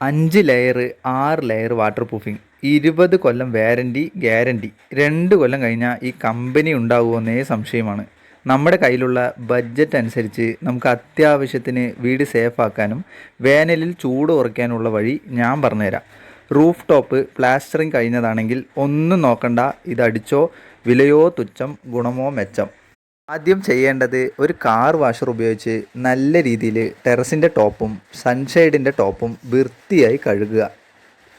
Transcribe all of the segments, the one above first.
അഞ്ച് ലെയർ ആറ് layer water proofing ഇരുപത് കൊല്ലം വാരന്റി ഗ്യാരന്റി രണ്ട് കൊല്ലം കഴിഞ്ഞാൽ ഈ കമ്പനി ഉണ്ടാവുമെന്നേ സംശയമാണ്. നമ്മുടെ കയ്യിലുള്ള ബഡ്ജറ്റ് അനുസരിച്ച് നമുക്ക് അത്യാവശ്യത്തിന് വീട് സേഫാക്കാനും വേനലിൽ ചൂട് കുറയ്ക്കാനുള്ള വഴി ഞാൻ പറഞ്ഞുതരാം. റൂഫ് ടോപ്പ് പ്ലാസ്റ്ററിങ് കഴിഞ്ഞതാണെങ്കിൽ ഒന്നും നോക്കണ്ട ഇതടിച്ചോ വിലയോ തുച്ഛം ഗുണമോ മെച്ചം. ആദ്യം ചെയ്യേണ്ടത് ഒരു കാർ വാഷർ ഉപയോഗിച്ച് നല്ല രീതിയിൽ ടെറസിന്റെ ടോപ്പും സൺഷെയ്ഡിന്റെ ടോപ്പും വൃത്തിയായി കഴുകുക.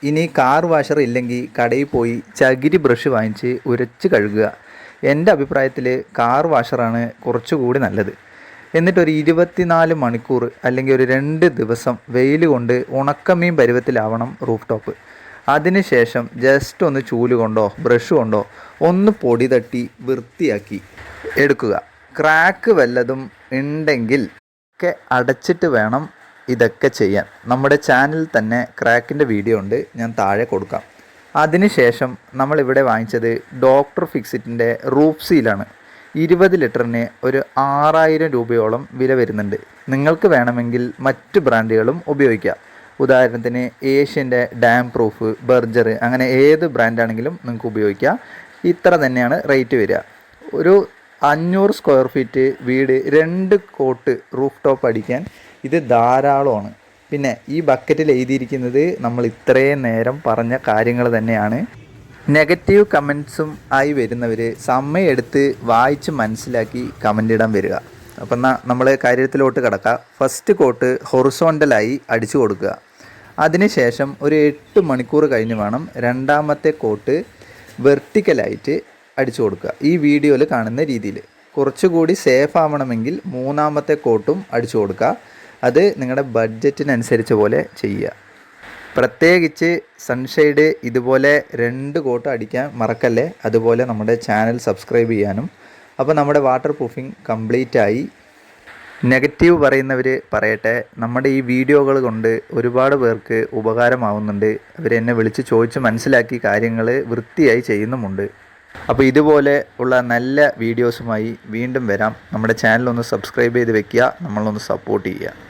ഇനി കാർ വാഷർ ഇല്ലെങ്കിൽ കടയിൽ പോയി ചകിരി ബ്രഷ് വാങ്ങിച്ച് ഉരച്ച് കഴുകുക. എന്റെ അഭിപ്രായത്തിൽ കാർ വാഷറാണ് കുറച്ചുകൂടി നല്ലത്. എന്നിട്ട് ഒരു ഇരുപത്തിനാല് മണിക്കൂർ അല്ലെങ്കിൽ ഒരു രണ്ട് ദിവസം വെയിൽ കൊണ്ട് ഉണക്കമീൻ പരുവത്തിലാവണം റൂഫ് ടോപ്പ് അതിനുശേഷം ജസ്റ്റ് ഒന്ന് ചൂൽ കൊണ്ടോ ബ്രഷ് കൊണ്ടോ ഒന്ന് പൊടി തട്ടി വൃത്തിയാക്കി എടുക്കുക. ക്രാക്ക് വല്ലതും ഉണ്ടെങ്കിൽ ഒക്കെ അടച്ചിട്ട് വേണം ഇതൊക്കെ ചെയ്യാൻ. നമ്മുടെ ചാനലിൽ തന്നെ ക്രാക്കിന്റെ വീഡിയോ ഉണ്ട് ഞാൻ താഴെ കൊടുക്കാം. അതിനുശേഷം നമ്മളിവിടെ വാങ്ങിച്ചത് ഡോക്ടർ ഫിക്സിറ്റിന്റെ സീലാണ് ഇരുപത് ലിറ്ററിന് ഒരു ആറായിരം രൂപയോളം വില വരുന്നുണ്ട്. നിങ്ങൾക്ക് വേണമെങ്കിൽ മറ്റ് ബ്രാൻഡുകളും ഉപയോഗിക്കാം. ഉദാഹരണത്തിന് ഏഷ്യന്റെ ഡാം പ്രൂഫ് ബർജർ അങ്ങനെ ഏത് ബ്രാൻഡാണെങ്കിലും നിങ്ങൾക്ക് ഉപയോഗിക്കാം. ഇത്ര തന്നെയാണ് റേറ്റ് വരിക. ഒരു അഞ്ഞൂറ് സ്ക്വയർ ഫീറ്റ് വീട് രണ്ട് കോട്ട് റൂഫ് ടോപ്പ് അടിക്കാൻ ഇത് ധാരാളമാണ്. പിന്നെ ഈ ബക്കറ്റിൽ എഴുതിയിരിക്കുന്നത് നമ്മൾ ഇത്രയും നേരം പറഞ്ഞ കാര്യങ്ങൾ തന്നെയാണ്. നെഗറ്റീവ് കമൻസും ആയി വരുന്നവർ സമയമെടുത്ത് വായിച്ച് മനസ്സിലാക്കി കമന്റ് ഇടാൻ വരിക. അപ്പം എന്നാൽ നമ്മൾ കാര്യത്തിലോട്ട് കിടക്കുക ഫസ്റ്റ് കോട്ട് ഹൊറിസോണ്ടലായി അടിച്ചു കൊടുക്കുക. അതിനുശേഷം ഒരു എട്ട് മണിക്കൂർ കഴിഞ്ഞ് വേണം രണ്ടാമത്തെ കോട്ട് വെർട്ടിക്കലായിട്ട് അടിച്ചു കൊടുക്കുക. ഈ വീഡിയോയിൽ കാണുന്ന രീതിയിൽ. കുറച്ചുകൂടി സേഫ് ആവണമെങ്കിൽ മൂന്നാമത്തെ കോട്ടും അടിച്ചു കൊടുക്കുക. അത് നിങ്ങളുടെ ബഡ്ജറ്റിനനുസരിച്ച് പോലെ ചെയ്യുക. പ്രത്യേകിച്ച് സൺഷെയ്ഡ് ഇതുപോലെ രണ്ട് കോട്ട് അടിക്കാൻ മറക്കല്ലേ? അതുപോലെ നമ്മുടെ ചാനൽ സബ്സ്ക്രൈബ് ചെയ്യാനും. അപ്പോൾ നമ്മുടെ വാട്ടർ പ്രൂഫിംഗ് കംപ്ലീറ്റ് ആയി. നെഗറ്റീവ് പറയുന്നവർ പറയട്ടെ. നമ്മുടെ ഈ വീഡിയോകൾ കൊണ്ട് ഒരുപാട് പേർക്ക് ഉപകാരമാവുന്നുണ്ട്. അവരെന്നെ വിളിച്ച് ചോദിച്ച് മനസ്സിലാക്കി കാര്യങ്ങൾ വൃത്തിയായി ചെയ്യുന്നുമുണ്ട്. അപ്പോൾ ഇതുപോലെ ഉള്ള നല്ല വീഡിയോസുമായി വീണ്ടും വരാം. നമ്മുടെ ചാനൽ ഒന്ന് സബ്സ്ക്രൈബ് ചെയ്ത് വെക്കുക. നമ്മളൊന്ന് സപ്പോർട്ട് ചെയ്യുക.